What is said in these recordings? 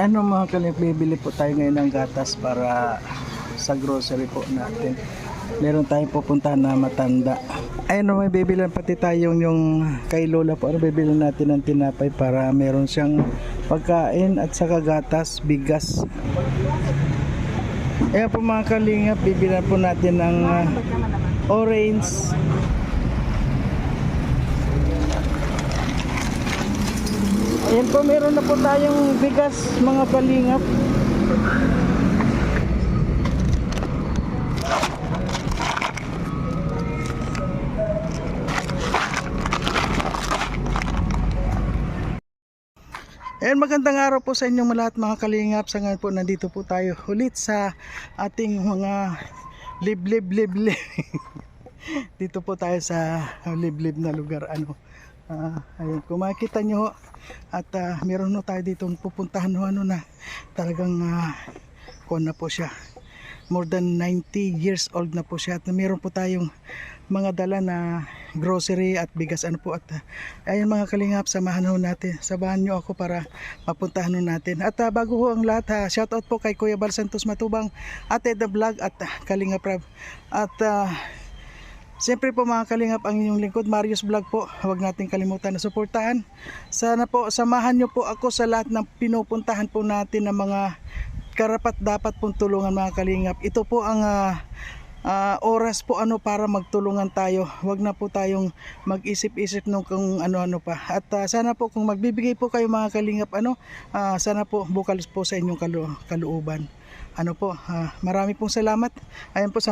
Ano mga kalingap, bibili po tayo ngayon ng gatas para sa grocery po natin. Meron tayong pupuntahan na matanda. Ayun no, may bibilan pati tayong yung kay Lola po. Ano bibilan natin ng tinapay para meron siyang pagkain at saka gatas, bigas. Ayan po mga kalingap, bibilan po natin ng ah, orange. Ayan po, meron na po tayong bigas mga kalingap. Ayan, magandang araw po sa inyong lahat mga kalingap. Sa ngayon po, nandito po tayo ulit sa ating mga liblib liblib. dito po tayo sa liblib na lugar. Ano, ah, ayun, kung nyo at ah, meron no tayo dito pupuntahan no, ano na talagang uh, na po siya. More than 90 years old na po siya. At meron po tayong mga dala na grocery at bigas ano po. At uh, ayun mga kalingap samahan ho natin. Samahan nyo ako para mapuntahan ho natin. At uh, bago ho ang lahat ha, shout out po kay Kuya Bal Santos Matubang Ate The Vlog at uh, Kalingap Rab at uh, Siyempre po mga kalingap ang inyong lingkod Marius Vlog po huwag nating kalimutan na suportahan sana po samahan nyo po ako sa lahat ng pinupuntahan po natin ng mga karapat dapat pong tulungan mga kalingap ito po ang ah, ah, oras po ano para magtulungan tayo. Huwag na po tayong mag-isip-isip nung kung ano-ano pa. At ah, sana po kung magbibigay po kayo mga kalingap ano, ah, sana po bukal po sa inyong kalu- kalooban. Ano po, ah, marami pong salamat. Ayan po sa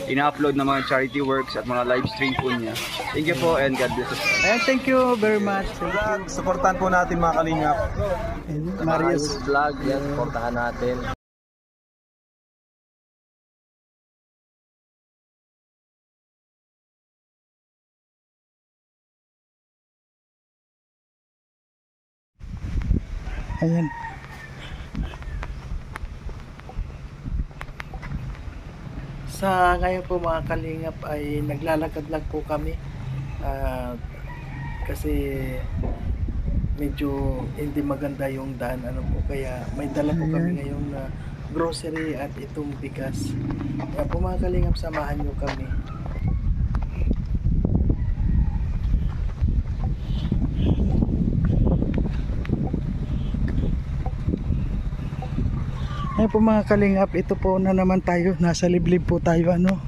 ina-upload na mga charity works at mga live stream po niya. Thank you po and God bless us. Ayan, thank you very much. Thank you. Supportan po natin mga kalingap. Marius. Vlog, yan, supportahan natin. Ayan. Sa ngayon po mga kalingap ay naglalakad lang po kami. Ah, kasi medyo hindi maganda yung daan ano po kaya may dala po kami ngayon na grocery at itong bigas. Kaya po mga kalingap samahan nyo kami. Ayan po mga kalingap, ito po na naman tayo, nasa liblib po tayo ano.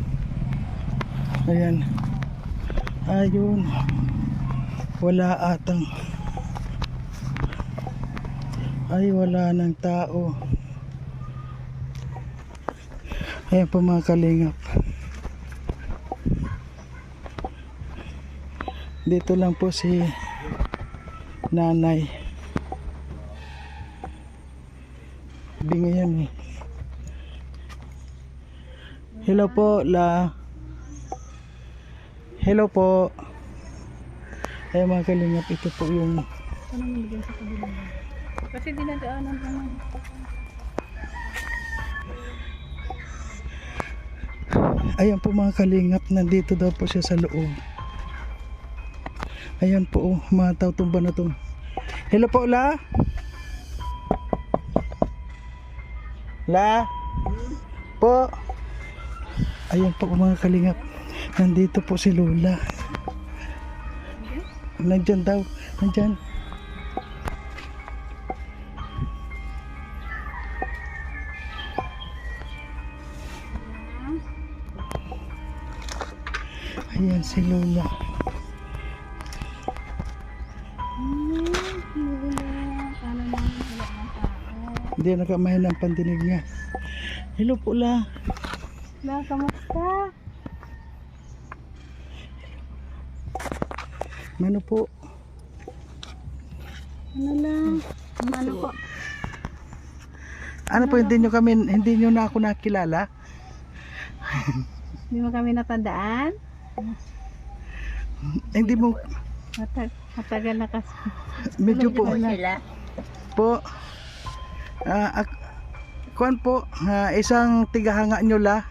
Ayan. Ayun. Wala atang. Ay wala ng tao. Ayan po mga kalingap. Dito lang po si nanay. Bingi yan eh. Hello po, la. Hello po. Ay mga kalingap, ito po yung Kasi dinadaanan naman. Ayan po mga kalingap, nandito daw po siya sa loob. Ayan po, oh, mga tautumba na to. Hello po, La. La. Po. Ayan po mga kalingap. Nandito po si Lola. Nandyan daw. Nandyan. Ayan si Lola. Hindi nakamahin ang pandinig niya. Hello po la. La, kamusta? Ano po? Ano lang? Ano po? Ano po hindi nyo kami hindi nyo na ako nakilala? Hindi mo kami natandaan? Hindi mo, Matag, matagal na kasi. medyo po, Sila. po, ah, ak- kuwan po, ah, isang tigahanga nyo la,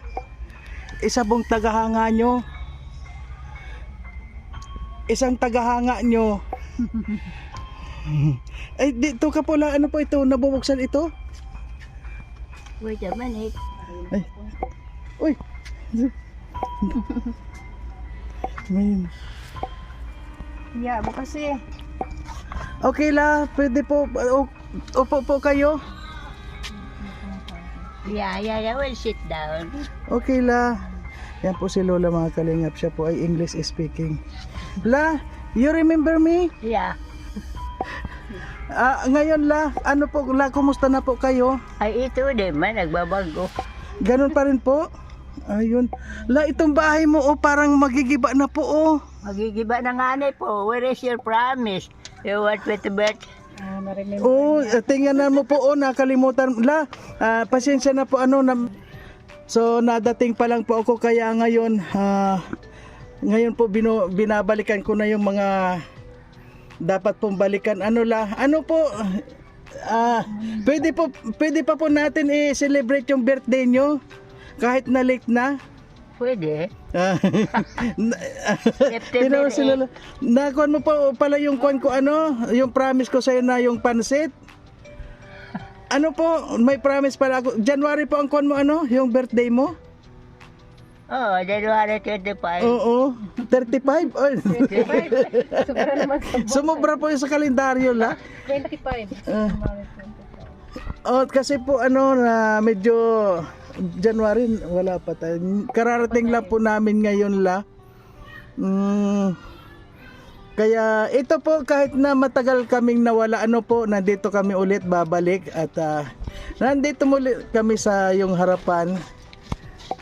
isa pong tagahanga nyo, isang tagahanga nyo, ay dito ka po lang, ano po ito, nabubuksan ito? Wait a minute. Ay. Uy. May, Yeah, mo kasi. okay la, pwede po, uh, upo po kayo. Yeah, yeah, yeah. Well, sit down. Okay la. Yan po si Lola mga kalingap. Siya po ay English speaking. La, you remember me? Yeah. Ah, ngayon la, ano po, la, kumusta na po kayo? Ay, ito din man, nagbabago. Ganun pa rin po? Ayun. La, itong bahay mo, oh, parang magigiba na po, oh. Magigiba na nga na po. Where is your promise? You want me to bet? Oh, eh, tingnan mo po, oh, nakalimutan. La, ah, pasensya na po, ano, na, so, nadating pa lang po ako, kaya ngayon, ah, ngayon po, bino, binabalikan ko na yung mga dapat pong balikan. Ano la, ano po, ah, pwede po, pwede pa po natin i-celebrate yung birthday nyo, kahit na late na. Pwede. Ah, September Tinawa si Lola. Nakuha mo pa pala yung kuan ko ano, yung promise ko sa'yo na yung pansit. Ano po, may promise pala ako. January po ang kuan mo ano, yung birthday mo? Oh, January 25. Oo, 35. Oy. Sumobra po yung sa kalendaryo la. 25. Ah. oh, kasi po ano na medyo January wala pa tayo. Kararating lang po namin ngayon la. Mm, kaya ito po kahit na matagal kaming nawala ano po nandito kami ulit babalik at ah, nandito muli kami sa yung harapan.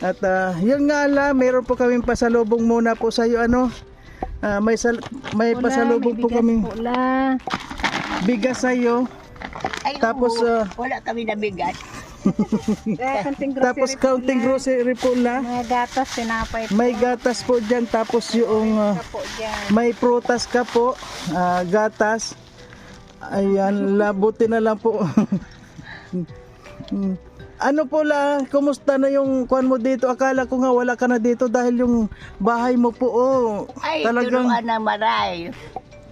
At ah, yun nga la, meron po kaming pasalubong muna po sa iyo ano. Ah, may sal- may pasalubong po kaming Wala. bigas sa iyo. Ay, Tapos, ah, wala kami nabigat. Tapos counting grocery po la. Mga gatas, tinapay May gatas po dyan. Tapos yung po dyan. may prutas ka po. ah, gatas. Ayan, labuti na lang po. Ano po la, kumusta na yung kuan mo dito? Akala ko nga wala ka na dito dahil yung bahay mo po oh, Ay, talagang turuan na maray.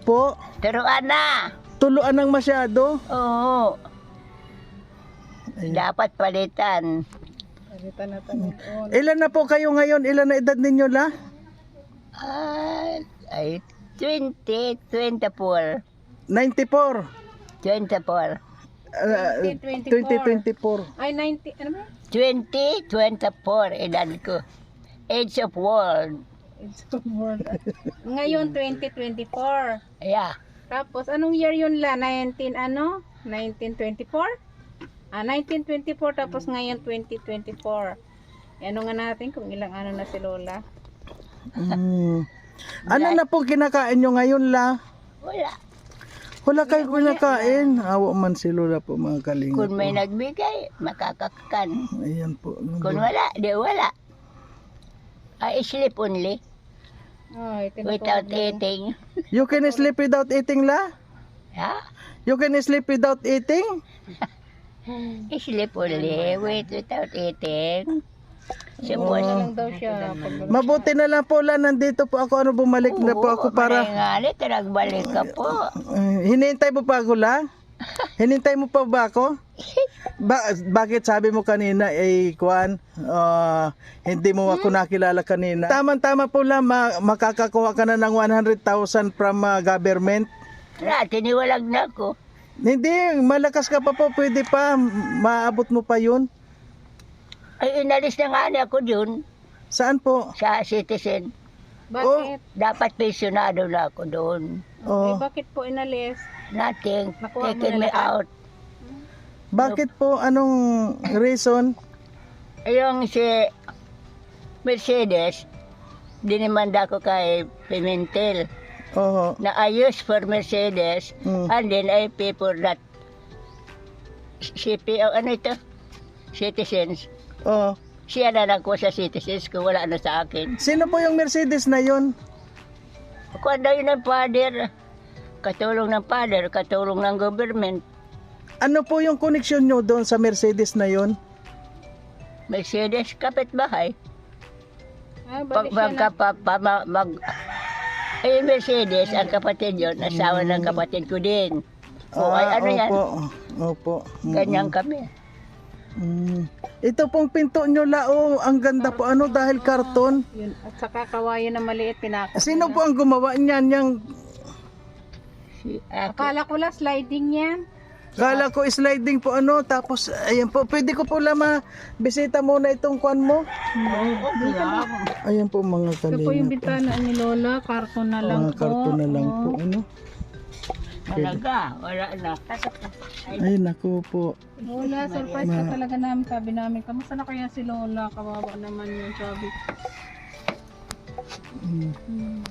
po Turuan na. tuluan ng masyado. Oo. Dapat palitan. Ilan na po kayo ngayon? Ilan na edad ninyo la? Ah, ay, 20, 24. 94. 24. Ah, 2024. Ay, 90, ano ba? 20, 24, edad ko. Age of world. It's so bored. Ngayon, 2024. Yeah. Tapos, anong year yun la? 19, ano? 1924? Ah, 1924, tapos ngayon 2024. E, ano nga natin kung ilang ano na si Lola? Mm. Ano na po kinakain nyo ngayon la? Wala. Wala kayo kinakain. Awa man si Lola po mga kalinga Kung may po. nagbigay, makakakan. Ayan po. Kung wala, di wala. I sleep only Ay, without eating. You can sleep without eating la? Yeah? You can sleep without eating? Sleep only wait without eating. Ano Suppose. lang daw siya. Mabuti na lang po la, nandito po ako. Ano bumalik na po ako para... Malingalit, nagbalik ka po. Uh, hinintay mo pa ako la? Hinintay mo pa ba ako? Ba- bakit sabi mo kanina eh Kwan, ah, hindi mo ako nakilala kanina. Tama-tama po lang ma- makakakuha ka na ng 100,000 from ah, government. Wala, tiniwalag na ako. Hindi, malakas ka pa po, pwede pa, maabot mo pa yun. Ay, inalis na nga niya ako dun Saan po? sa citizen. bakit? Dapat pensionado na ako doon. Ay, Oh, bakit po inalis? Nothing. Nakuha mo Taking na me lahat? out. bakit po? Anong reason? Yung si Mercedes, dinimanda ko kay Pimentel Oo. na I use for Mercedes Mm. and then I pay for that CPO, ano ito? Citizens. Oo. Siya na lang ko sa citizens ko, wala na sa akin. Sino po yung Mercedes na yun? Kung ano yun ng father, katulong ng father, katulong ng government, Ano po yung koneksyon nyo doon sa Mercedes na yon? Mercedes, kapitbahay. Ah, Pag bali siya na. magka, pa, pa, ma- mag, eh, Mercedes, ang kapatid yon asawa ng kapatid ko din. O, ay, ano yan? opo. Opo. Mm, Ganyan kami. mm. Ito pong pinto nyo lao, ang ganda po. Ano dahil karton? Yun. At saka kawayan na maliit pinakot. Sino po ang gumawa niyan? Yang Si, ako, Akala ko lang sliding yan. Kala ko sliding po ano, tapos ayan po, pwede ko po lang bisita muna itong kwan mo. Ayan po mga Ito po yung kalinga. bintana ni Lola, karton na lang Mga po. karton na lang po. Ano? talaga, wala na. Ay naku po. Lola, surprise ka talaga namin. Sabi namin, kamusta na kaya si Lola? Kawawa naman yung sabi. Mm.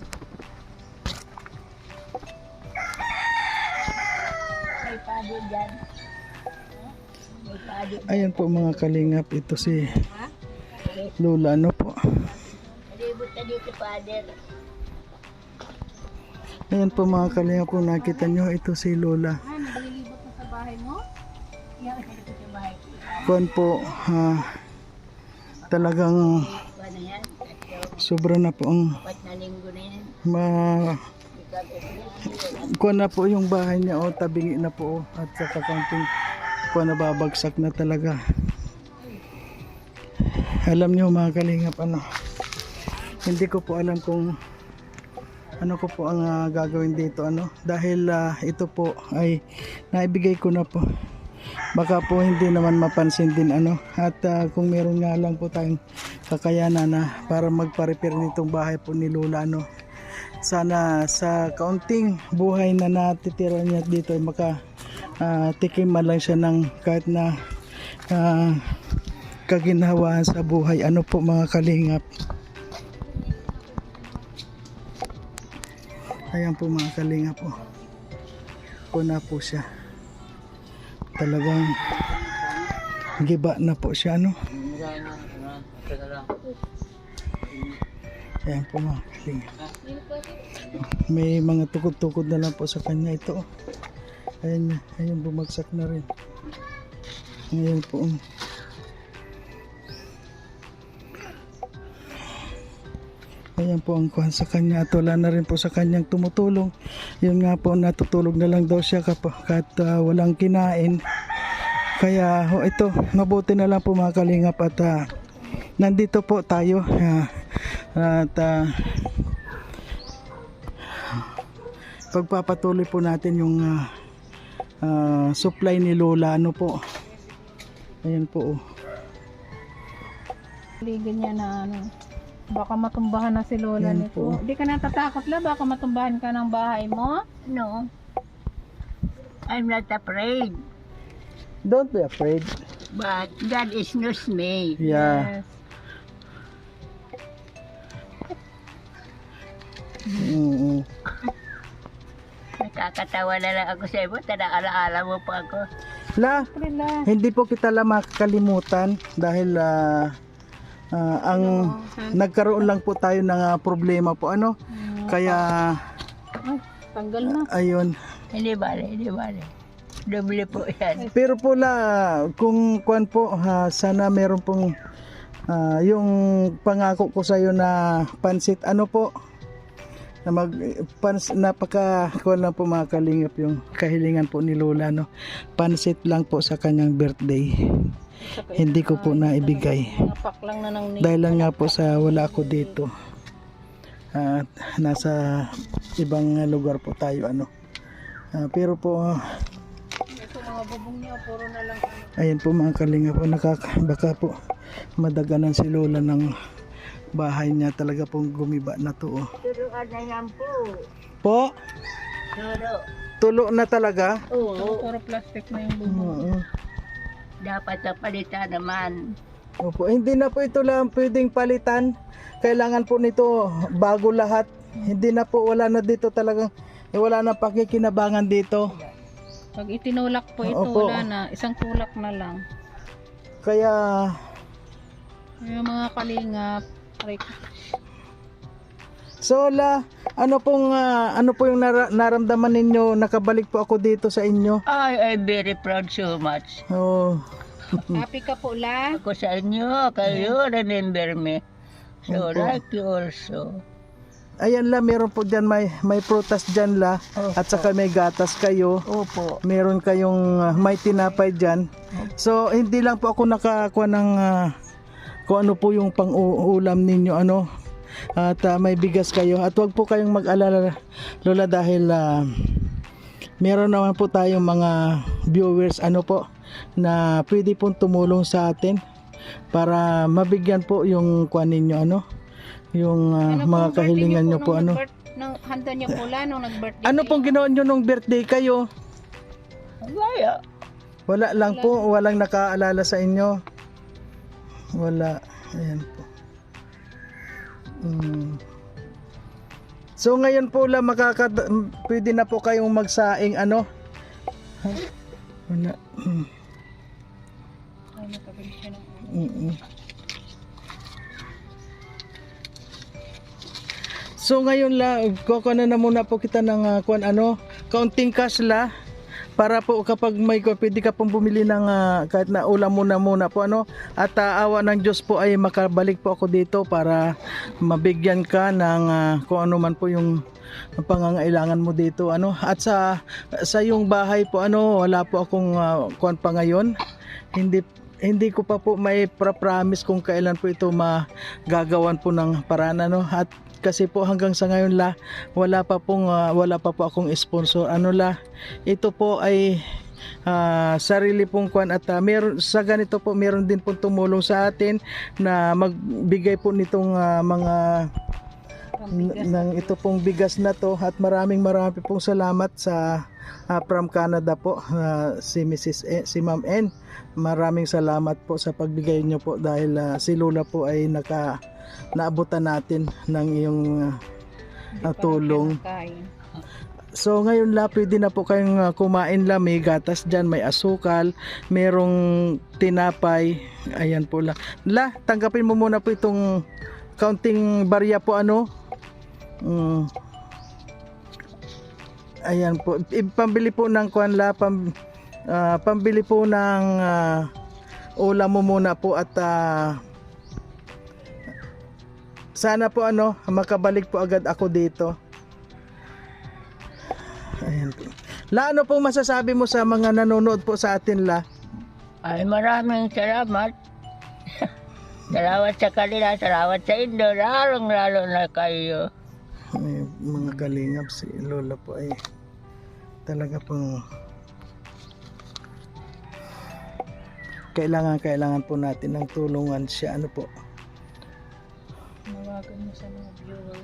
Ayan po mga kalingap, ito si Lola ano po. Ayan po mga kalingap. Po nakita nyo, ito si Lola. Kwan po, ha, talagang sobra na po ang ma kuha na po yung bahay niya o tabingi na po oh, at sa kakanting kuha na babagsak na talaga. Alam niyo mga kalingap ano hindi ko po alam kung ano ko po ang ah, gagawin dito ano. Dahil ah, ito po ay naibigay ko na po. Baka po hindi naman mapansin din ano. At ah, kung meron nga lang po tayong kakayanan na para magpa-repair nitong bahay po ni Lola ano sana sa kaunting buhay na natitira niya dito ay maka ah, tikim man lang siya ng kahit na ah, kaginhawaan sa buhay. Ano po mga kalingap? Ayan po mga kalingap po po na po siya. Talagang giba na po siya ano ayan po mga kalingap may mga tukod-tukod na lang po sa kanya ito. Ayan, ayan bumagsak na rin. Ayan po. Ayan po ang kuhan sa kanya at wala na rin po sa kanyang tumutulong. Yun nga po natutulog na lang daw siya kahit ah, walang kinain. Kaya ho, ito, mabuti na lang po mga kalingap at ah, nandito po tayo. ah, at ah, pagpapatuloy po natin yung ah, ah, supply ni Lola ano po ayan po oh. Niya na ano. Baka matumbahan na si Lola Yan nito. po. Di ka natatakot la, baka matumbahan ka ng bahay mo? No. I'm not afraid. don't be afraid But God is knows me. yeah mm Nakakatawa na lang ako sa iyo. Tanaala-ala mo pa ako. La, Relax. hindi po kita lang makakalimutan dahil ah, ah, ang nagkaroon lang po tayo ng ah, problema po ano kaya Ay, tanggal na. ayun Hindi bale, hindi bale. Doble po yan. Pero po la, kung kuan po, ha, sana meron pong ah, yung pangako ko sa iyo na pansit ano po na mag pans, napaka kuan lang po mga kalingap yung kahilingan po ni Lola no. Pansit lang po sa kanyang birthday. Saka Hindi ko po naibigay. Napak lang na. Dahil lang nga po sa wala ako dito. At nasa ibang lugar po tayo ano. Ah, pero po na lang. Ayan po mga kalinga po, nakaka, baka po madaganan si Lola ng bahay niya talaga pong gumiba na to. Oh. Turuan na yan po. Po, Turo. tulo na talaga. Oo. Puro plastic na yung bubong. Oo. Dapat na palitan naman. Opo, hindi na po ito lang pwedeng palitan. Kailangan po nito bago lahat. Hindi na po, wala na dito talagang, eh, wala na pakikinabangan dito. Pag itinulak po ito, Opo. wala na. Isang tulak na lang. Kaya, Yung mga kalingap, So la, ano pong ah, ano po yung nara- naramdaman ninyo nakabalik po ako dito sa inyo? I am very proud so much. Oh. Happy ka po la. Ako sa inyo, kayo remember me. So Opo. like you also. Ayan la, meron po diyan may may prutas diyan la at saka may gatas kayo. Opo. Meron kayong ah, may tinapay diyan. So hindi lang po ako nakakuha ng ah, kung ano po yung pang-ulam ninyo ano. At ah, may bigas kayo at wag po kayong mag-alala lola dahil ah, meron naman po tayong mga viewers ano po na pwede pong tumulong sa atin para mabigyan po yung kuan ninyo ano yung ah, Ano mga kahilingan nyo po nung ano handa niyo po la nung nag-birthday. ano pong ginawa nyo nung birthday kayo Wala. wala lang po walang nakaalala sa inyo wala ayan po Mm. so ngayon po la makaka pwede na po kayong magsaing ano Ha? wala Mm. Ano. Mm-mm. So ngayon la, kukuha na muna po kita ng ah, kuan ano, counting cash la para po kapag may pwede ka pong bumili ng ah, kahit na ulam muna muna po ano? At ah, awa ng Diyos po ay makabalik po ako dito para mabigyan ka ng ah, kung ano man po yung pangangailangan mo dito ano? At sa sa yung bahay po ano wala po akong uh, kuan pa ngayon. Hindi hindi ko pa po may pra-promise kung kailan po ito magagawan po ng paraan ano? At kasi po hanggang sa ngayon la wala pa pong ah, wala pa po akong sponsor. Ano la ito po ay ah, sarili pong kwan at ah, meron sa ganito po meron din pong tumulong sa atin na magbigay po nitong ah, mga ng ito pong bigas na to. At maraming maraming pong salamat sa ah, from Canada po ah, si Mrs. E, si Ma'am N maraming salamat po sa pagbigay niyo po dahil ah, si Lola po ay naka naabutan natin ng iyong ah, tulong Kain. So ngayon la pwede na po kayong uh, kumain la may gatas diyan, may asukal, merong tinapay. Ayan po la. La, tanggapin mo muna po itong counting barya po ano. Mm. Ayan po. Ipambili po ng kuan la pam, ah, pambili po ng ah, ulam mo muna po at ah, sana po ano makabalik po agad ako dito. Ayan po. La, ano pong masasabi mo sa mga nanonood po sa atin, La? Ay maraming salamat. salamat sa kanila, salamat sa Indo, lalong lalo na kayo. Ay, mga kalingap, si Lola po ay talaga pong kailangan kailangan po natin ng tulungan siya. Ano po? Mawagan mo sa mga viewer.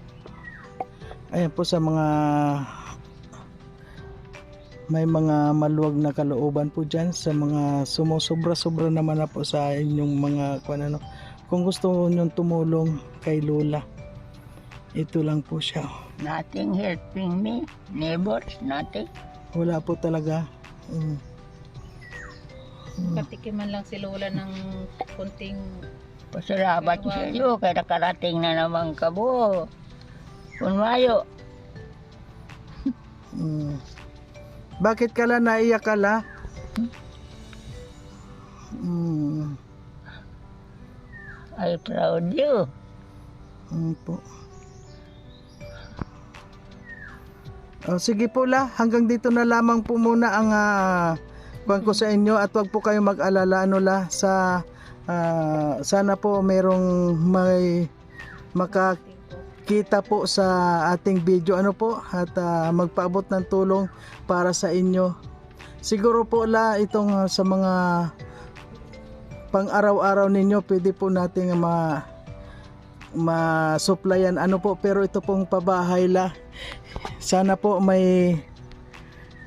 ayan po sa mga may mga maluwag na kalooban po dyan sa mga sumusobra-sobra naman na po sa inyong mga kung ano. Kung gusto nyo tumulong kay Lola ito lang po siya Nothing helping me, neighbors, nothing. wala po talaga Mm. Patikiman lang si Lola ng kunting Pasalamat sa iyo, kaya nakarating na naman ka mo. Kung mayo, Mm. Bakit ka la naiyak ka la? Mm. I proud you. Mm po. Oh, sige po la, hanggang dito na lamang po muna ang uh, ko sa inyo at wag po kayong mag-alala ano la sa ah, sana po merong may makakita po sa ating video ano po at ah, magpaabot ng tulong para sa inyo. Siguro po la itong ah, sa mga pang araw-araw ninyo pwede po nating ma ma-supplyan ano po pero ito pong pabahay la sana po may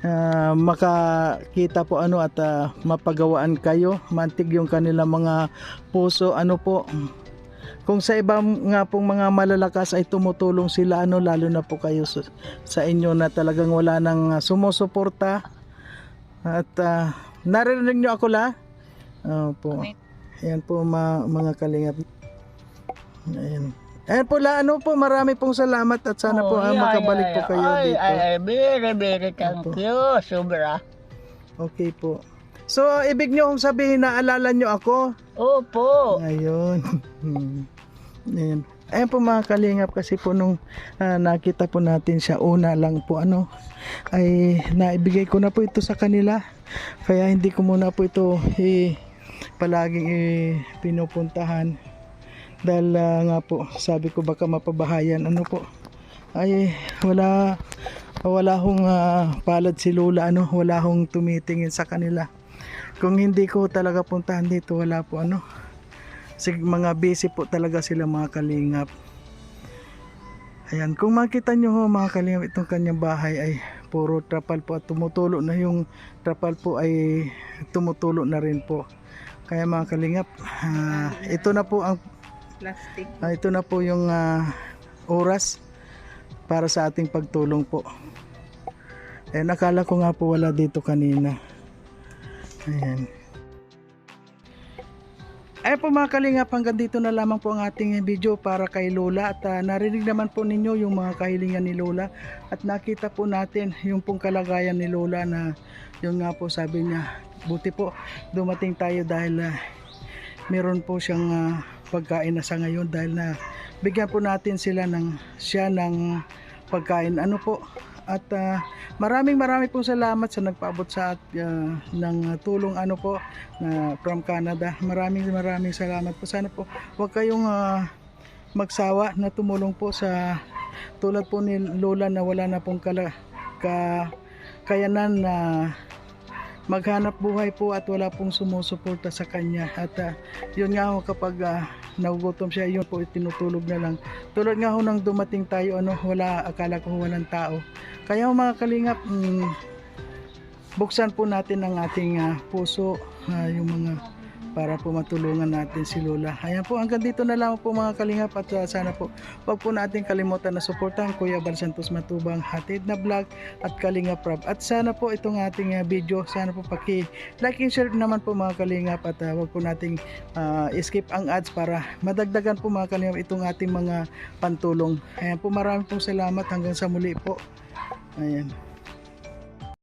ah, makakita po ano at ah, mapagawaan kayo mantig yung kanilang mga puso ano po kung sa iba nga pong mga malalakas ay tumutulong sila ano lalo na po kayo sa, sa inyo na talagang wala nang sumusuporta at ah, narinig nyo ako la Opo. Ayan po ma- mga kalingap. Ayan. Ayan po, la, ano po, marami pong salamat at sana po Oh, ah, yeah, makabalik yeah, po kayo ay, dito. Ay, ay, very, very thank Opo. you. Sobra. Okay po. So, ibig nyo kong sabihin na alala nyo ako? Opo. Ayun. Ayan. Ayan po mga kalingap kasi po nung ah, nakita po natin siya una lang po ano ay naibigay ko na po ito sa kanila kaya hindi ko muna po ito eh, palaging eh, pinupuntahan dahil ah, nga po sabi ko baka mapabahayan ano po ay wala wala hong ah, palad si Lola ano wala hong tumitingin sa kanila kung hindi ko talaga puntahan dito wala po ano Sig mga busy po talaga sila mga kalingap. Ayan, kung makita nyo ho mga kalingap itong kanyang bahay ay puro trapal po at tumutulo na yung trapal po ay tumutulo na rin po. Kaya mga kalingap, ah, ito na po ang Plastic. ah, ito na po yung ah, oras para sa ating pagtulong po. Eh nakala ko nga po wala dito kanina. Ayan. Ay po mga kalingap, hanggang dito na lamang po ang ating video para kay Lola at ah, narinig naman po ninyo yung mga kahilingan ni Lola at nakita po natin yung pong kalagayan ni Lola na yung nga po sabi niya, buti po dumating tayo dahil ah, meron po siyang ah, pagkain na sa ngayon dahil na bigyan po natin sila ng siya ng pagkain ano po at ah, maraming maraming pong salamat sa nagpaabot sa at ah, ng tulong ano po na from Canada. Maraming maraming salamat po. Sana po huwag kayong ah, magsawa na tumulong po sa tulad po ni Lola na wala na pong kala, ka, kayanan na maghanap buhay po at wala pong sumusuporta sa kanya. At ah, yun nga ho kapag ah, nagugutom siya yun po tinutulog na lang. Tulad nga ho nang dumating tayo ano wala akala ko walang tao. Kaya ho, mga kalingap mm, buksan po natin ang ating ah, puso ah, yung mga para po matulungan natin si Lola. Ayan po, hanggang dito na lang po mga kalingap at ah, sana po wag po natin kalimutan na suportahan Kuya Bal Santos Matubang Hatid na Vlog at Kalingap Rob. At sana po itong ating ah, video, sana po paki like and share naman po mga kalingap at ah, wag po nating ah, skip ang ads para madagdagan po mga kalingap itong ating mga pantulong. Ayan po, maraming po salamat hanggang sa muli po. Ayan.